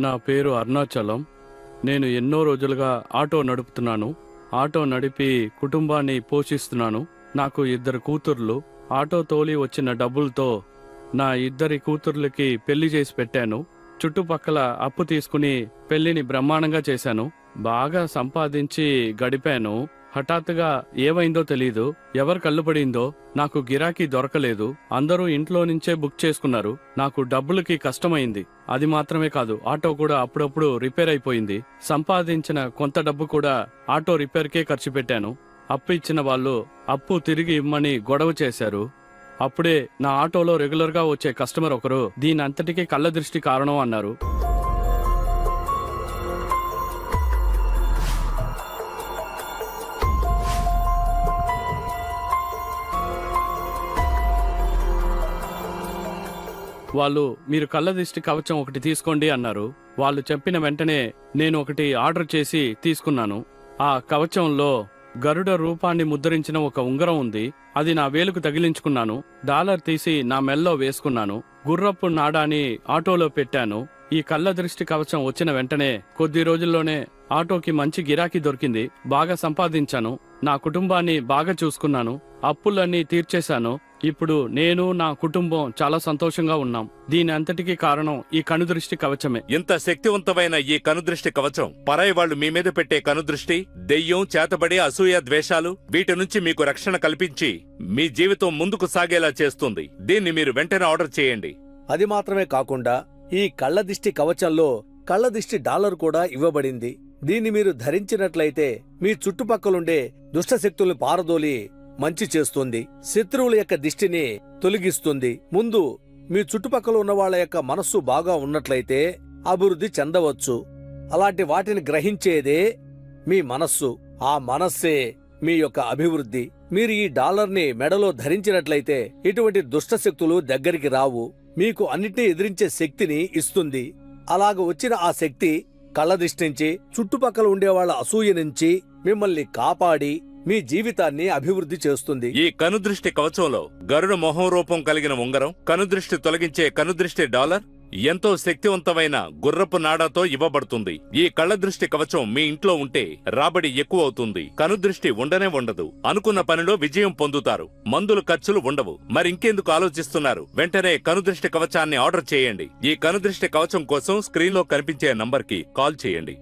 నా పేరు అరుణాచలం. నేను ఎన్నో రోజులుగా ఆటో నడుపుతున్నాను. ఆటో నడిపి కుటుంబాన్ని పోషిస్తున్నాను. నాకు ఇద్దరు కూతుర్లు. ఆటో తోలి వచ్చిన డబ్బులతో నా ఇద్దరి కూతుర్లకి పెళ్ళి చేసి పెట్టాను. చుట్టుపక్కల అప్పు తీసుకుని పెళ్ళిని బ్రహ్మాండంగా చేశాను. బాగా సంపాదించి గడిపాను. హఠాత్తుగా ఏమైందో తెలీదు ఎవరు కళ్ళు పడిందో నాకు గిరాకీ దొరకలేదు అందరూ ఇంట్లో నుంచే బుక్ చేసుకున్నారు నాకు డబ్బులకి కష్టమైంది అది మాత్రమే కాదు ఆటో కూడా అప్పుడప్పుడు రిపేర్ అయిపోయింది సంపాదించిన కొంత డబ్బు కూడా ఆటో రిపేర్కే ఖర్చు పెట్టాను అప్పు ఇచ్చిన వాళ్ళు అప్పు తిరిగి ఇమ్మని గొడవ చేశారు అప్పుడే నా ఆటోలో రెగ్యులర్గా వచ్చే కస్టమర్ ఒకరు దీని అంతటికీ కళ్ళ దృష్టి కారణం అన్నారు. వాళ్ళు మీరు కళ్ళ దిష్టి కవచం ఒకటి తీసుకోండి అన్నారు. వాళ్ళు చెప్పిన వెంటనే నేను ఒకటి ఆర్డర్ చేసి తీసుకున్నాను. ఆ కవచంలో గరుడ రూపాన్ని ముద్రించిన ఒక ఉంగరం ఉంది. అది నా వేలుకు తగిలించుకున్నాను. డాలర్ తీసి నా మెల్లో వేసుకున్నాను. గుర్రపు నాడాని ఆటోలో పెట్టాను. ఈ కళ్ళ దృష్టి కవచం వచ్చిన వెంటనే కొద్ది రోజుల్లోనే ఆటోకి మంచి గిరాకీ దొరికింది. బాగా సంపాదించాను. నా కుటుంబాన్ని బాగా చూసుకున్నాను. అప్పులన్నీ తీర్చేశాను. ఇప్పుడు నేను నా కుటుంబం చాలా సంతోషంగా ఉన్నాం. దీని అంతటికీ కారణం ఈ కనుదృష్టి కవచమే. ఇంత శక్తివంతమైన ఈ కనుదృష్టి కవచం పరాయి వాళ్ళు మీ మీద పెట్టే కనుదృష్టి దెయ్యం చేతబడి అసూయ ద్వేషాలు వీటి నుంచి మీకు రక్షణ కల్పించి మీ జీవితం ముందుకు సాగేలా చేస్తుంది. దీన్ని మీరు వెంటనే ఆర్డర్ చేయండి. అది మాత్రమే కాకుండా ఈ కళ్ళదిష్టి కవచంలో కళ్ళదిష్టి డాలర్ కూడా ఇవ్వబడింది. దీన్ని మీరు ధరించినట్లయితే మీ చుట్టుపక్కలుండే దుష్టశక్తుల్ని పారదోలి మంచి చేస్తుంది. శత్రువుల యొక్క దిష్టిని తొలగిస్తుంది. ముందు మీ చుట్టుపక్కల ఉన్న వాళ్ళ యొక్క మనస్సు బాగా ఉన్నట్లయితే అభివృద్ధి చెందవచ్చు. అలాంటి వాటిని గ్రహించేదే మీ మనస్సు. ఆ మనస్సే మీ యొక్క అభివృద్ధి. మీరు ఈ డాలర్ని మెడలో ధరించినట్లయితే ఇటువంటి దుష్టశక్తులు దగ్గరికి రావు. మీకు అన్నిటినీ ఎదిరించే శక్తిని ఇస్తుంది. అలాగ వచ్చిన ఆ శక్తి కళ్ళ నుంచి చుట్టుపక్కల ఉండేవాళ్ళ అసూయ నుంచి మిమ్మల్ని కాపాడి మీ జీవితాన్ని అభివృద్ధి చేస్తుంది. ఈ కనుదృష్టి కవచంలో గరుడ మొహం రూపం కలిగిన ఉంగరం కనుదృష్టి తొలగించే కనుదృష్టి డాలర్ ఎంతో శక్తివంతమైన గుర్రపు నాడాతో ఇవ్వబడుతుంది. ఈ కళ్ళదృష్టి కవచం మీ ఇంట్లో ఉంటే రాబడి ఎక్కువ అవుతుంది కనుదృష్టి ఉండనే ఉండదు. అనుకున్న పనిలో విజయం పొందుతారు. మందులు ఖర్చులు ఉండవు. మరింకెందుకు ఆలోచిస్తున్నారు? వెంటనే కనుదృష్టి కవచాన్ని ఆర్డర్ చేయండి. ఈ కనుదృష్టి కవచం కోసం స్క్రీన్లో కనిపించే నంబర్కి కాల్ చేయండి.